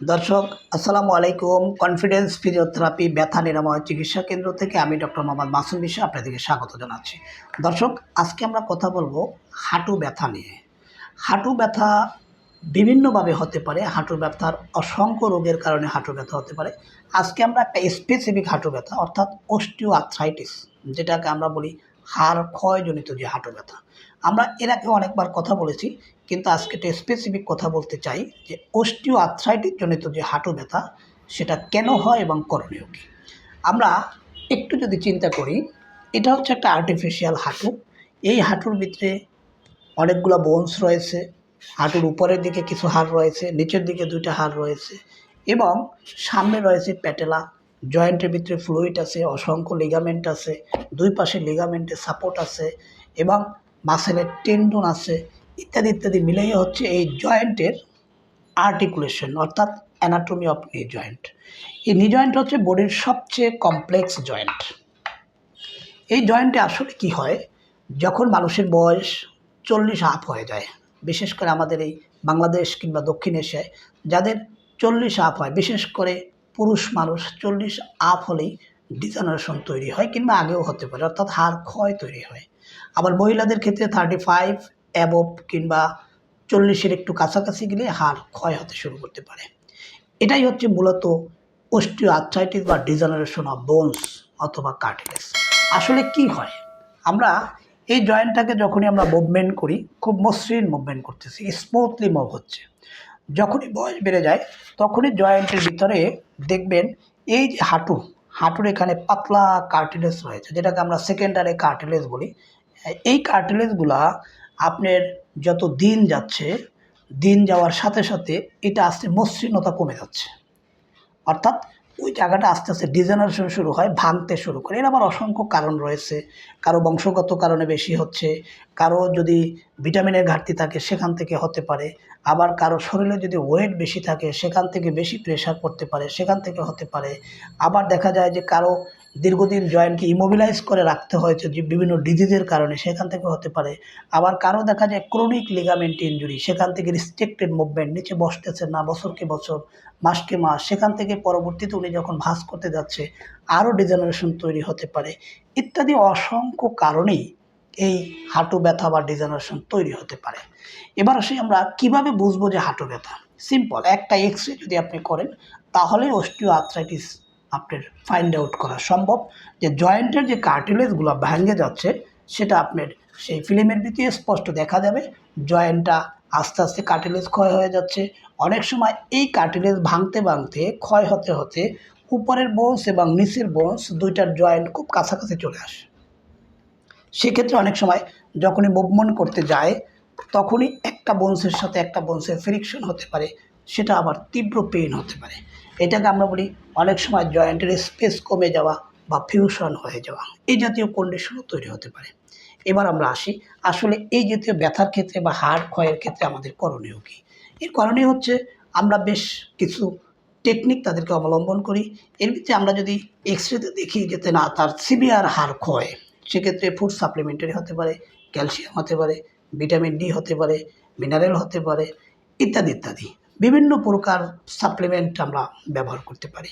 দর্শক, আসসালামু আলাইকুম। কনফিডেন্স ফিজিওথেরাপি ব্যথা নিরাময় চিকিৎসা কেন্দ্র থেকে আমি ডক্টর মোহাম্মদ মাসুম বিশ্ব আপনাদেরকে স্বাগত জানাচ্ছি। দর্শক, আজকে আমরা কথা বলব হাঁটু ব্যথা নিয়ে। হাঁটু ব্যথা বিভিন্নভাবে হতে পারে, হাঁটু ব্যথার অসংখ্য রোগের কারণে হাঁটু ব্যথা হতে পারে। আজকে আমরা একটা স্পেসিফিক হাঁটু ব্যথা, অর্থাৎ অস্টিও আর্থ্রাইটিস যেটাকে আমরা বলি হাড় ক্ষয়জনিত যে হাঁটু ব্যথা। আমরা এর আগে অনেকবার কথা বলেছি, কিন্তু আজকে একটা স্পেসিফিক কথা বলতে চাই যে অস্টিও আর্থ্রাইটিস জনিত যে হাঁটু ব্যথা, সেটা কেন হয় এবং করণীয় কী? আমরা একটু যদি চিন্তা করি, এটা হচ্ছে একটা আর্টিফিশিয়াল হাঁটু। এই হাঁটুর ভিতরে অনেকগুলো বোনস রয়েছে, হাঁটুর উপরের দিকে কিছু হাড় রয়েছে, নিচের দিকে দুইটা হাড় রয়েছে এবং সামনে রয়েছে প্যাটেলা জয়েন্টের ভিতরে ফ্লুইড আছে, অসংখ্য লিগামেন্ট আছে, দুই পাশে লিগামেন্টের সাপোর্ট আছে এবং মাসেলের টেন্ডন আছে, ইত্যাদি ইত্যাদি মিলেই হচ্ছে এই জয়েন্টের আর্টিকুলেশন অর্থাৎ অ্যানাটমি অফ নি জয়েন্ট এই নি জয়েন্ট হচ্ছে বডির সবচেয়ে কমপ্লেক্স জয়েন্ট এই জয়েন্টে আসলে কি হয়? যখন মানুষের বয়স চল্লিশ আপ হয়ে যায়, বিশেষ করে আমাদের এই বাংলাদেশ কিংবা দক্ষিণ এশিয়ায়, যাদের চল্লিশ আপ হয়, বিশেষ করে পুরুষ মানুষ চল্লিশ আপ হলেই ডিজেনারেশন তৈরি হয় কিংবা আগেও হতে পারে, অর্থাৎ হাড় ক্ষয় তৈরি হয়। আবার মহিলাদের ক্ষেত্রে থার্টি ফাইভ অ্যাবভ কিংবা চল্লিশের একটু কাছাকাছি গেলে হাড় ক্ষয় হতে শুরু করতে পারে। এটাই হচ্ছে মূলত অস্টিও আর্থ্রাইটিস বা ডিজেনারেশন অফ বোনস অথবা কার্টিলেস আসলে কি হয়? আমরা এই জয়েন্টটাকে যখনই আমরা মুভমেন্ট করি, খুব মসৃণ মুভমেন্ট করতেছি স্মুথলি মুভ হচ্ছে। যখনই বয়স বেড়ে যায়, তখনই জয়েন্টের ভিতরে দেখবেন এই যে হাঁটু, হাঁটুর এখানে পাতলা কার্টিলেজ রয়েছে, যেটাকে আমরা সেকেন্ডারি কার্টিলেজ বলি। এই কার্টিলেজগুলা আপনার যত দিন যাচ্ছে, দিন যাওয়ার সাথে সাথে এটা আস্তে মসৃণতা কমে যাচ্ছে। অর্থাৎ ওই জায়গাটা আস্তে আস্তে ডিজেনারেশন শুরু হয়, ভাঙতে শুরু করে। এর আবার অসংখ্য কারণ রয়েছে। কারও বংশগত কারণে বেশি হচ্ছে, কারও যদি ভিটামিনের ঘাটতি থাকে সেখান থেকে হতে পারে, আবার কারও শরীরে যদি ওয়েট বেশি থাকে সেখান থেকে বেশি প্রেশার পড়তে পারে, সেখান থেকে হতে পারে। আবার দেখা যায় যে কারও দীর্ঘদিন জয়েন্টকে ইমোবিলাইজ করে রাখতে হয়েছে, যে বিভিন্ন ডিজিজের কারণে সেখান থেকে হতে পারে। আবার কারও দেখা যায় ক্রনিক লিগামেন্ট ইঞ্জুরি সেখান থেকে রিস্ট্রিক্টেড মুভমেন্ট নিচে বসতেছে না, বছরকে বছর, মাসকে মাস, সেখান থেকে পরবর্তীতে উনি যখন ভাস করতে যাচ্ছে, আরও ডিজেনারেশন তৈরি হতে পারে। ইত্যাদি অসংখ্য কারণেই এই হাঁটু ব্যথা বা ডিজেনারেশন তৈরি হতে পারে। এবার আসি আমরা কীভাবে বুঝব যে হাঁটু ব্যথা? সিম্পল একটা এক্স রে যদি আপনি করেন, তাহলে অস্টিও আর্থ্রাইটিস আপনার ফাইন্ড আউট করা সম্ভব। যে জয়েন্টের যে কার্টিলেজগুলো ভেঙে যাচ্ছে, সেটা আপনার সেই ফিল্মের ভিতরে স্পষ্ট দেখা যাবে, জয়েন্টটা আস্তে আস্তে কার্টিলেজ ক্ষয় হয়ে যাচ্ছে। অনেক সময় এই কার্টিলেজ ভাঙতে ভাঙতে, ক্ষয় হতে হতে উপরের বোনস এবং নিচের বোনস দুইটার জয়েন্ট খুব কাছাকাছি চলে আসে। সেক্ষেত্রে অনেক সময় যখনই মুভমেন্ট করতে যায়, তখনই একটা বোনসের সাথে একটা বোনসের ফ্রিকশন হতে পারে, সেটা আবার তীব্র পেইন হতে পারে। এটাকে আমরা বলি অনেক সময় জয়েন্টের স্পেস কমে যাওয়া বা ফিউশন হয়ে যাওয়া। এই জাতীয় কন্ডিশনও তৈরি হতে পারে। এবার আমরা আসি, আসলে এই জাতীয় ব্যথার ক্ষেত্রে বা হাড় ক্ষয়ের ক্ষেত্রে আমাদের করণীয় কী? এর করণীয় হচ্ছে আমরা বেশ কিছু টেকনিক তাদেরকে অবলম্বন করি। এর ভিতরে আমরা যদি এক্স রেতে দেখি যেতে না তার সিভিয়ার হাড় ক্ষয়, সেক্ষেত্রে ফুড সাপ্লিমেন্টারি হতে পারে ক্যালসিয়াম হতে পারে ভিটামিন ডি হতে পারে মিনারেল হতে পারে, ইত্যাদি ইত্যাদি। বিভিন্ন প্রকার সাপ্লিমেন্ট আমরা ব্যবহার করতে পারি।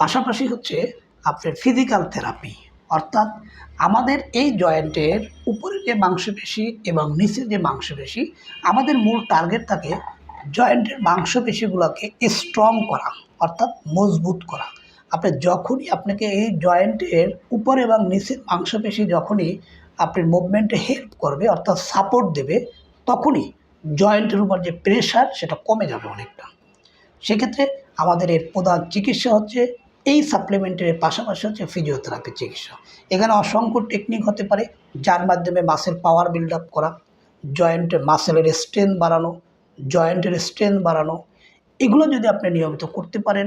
পাশাপাশি হচ্ছে আপনার ফিজিক্যাল থেরাপি অর্থাৎ আমাদের এই জয়েন্টের উপরে যে মাংসপেশি এবং নিচে যে মাংসপেশি, আমাদের মূল টার্গেট থাকে জয়েন্টের মাংসপেশিগুলোকে স্ট্রং করা, অর্থাৎ মজবুত করা। আপনি যখনই আপনাকে এই জয়েন্টের উপর এবং নিচের মাংসপেশি যখনই আপনি মুভমেন্টে হেল্প করবে, অর্থাৎ সাপোর্ট দেবে, তখনই জয়েন্টের উপর যে প্রেশার সেটা কমে যাবে অনেকটা। সেক্ষেত্রে আমাদের এর প্রধান চিকিৎসা হচ্ছে এই সাপ্লিমেন্টের পাশাপাশি হচ্ছে ফিজিওথেরাপি চিকিৎসা। এখানে অসংখ্য টেকনিক হতে পারে, যার মাধ্যমে মাসেল পাওয়ার বিল্ড আপ করা জয়েন্টের মাসেলের স্ট্রেংথ বাড়ানো জয়েন্টের স্ট্রেংথ বাড়ানো। এগুলো যদি আপনি নিয়মিত করতে পারেন,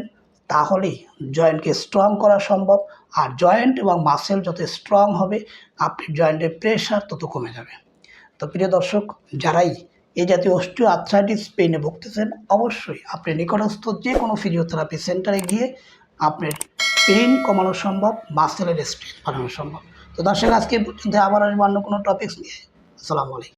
তাহলেই জয়েন্টকে স্ট্রং করা সম্ভব। আর জয়েন্ট এবং মাসেল যত স্ট্রং হবে, আপনি জয়েন্টের প্রেশার তত কমে যাবে। তো প্রিয় দর্শক, যারাই এই জাতীয় অস্টিও আর্থ্রাইটিস পেইনে ভুগতেছেন, অবশ্যই আপনি নিকটস্থ যে কোনো ফিজিওথেরাপি সেন্টারে গিয়ে আপনার পেন কমানো সম্ভব মাসেলের স্ট্রেস বাড়ানো সম্ভব। তো দর্শক আজকে পর্যন্ত আবার অন্য কোনো টপিক্স নিয়ে আসসালামু আলাইকুম।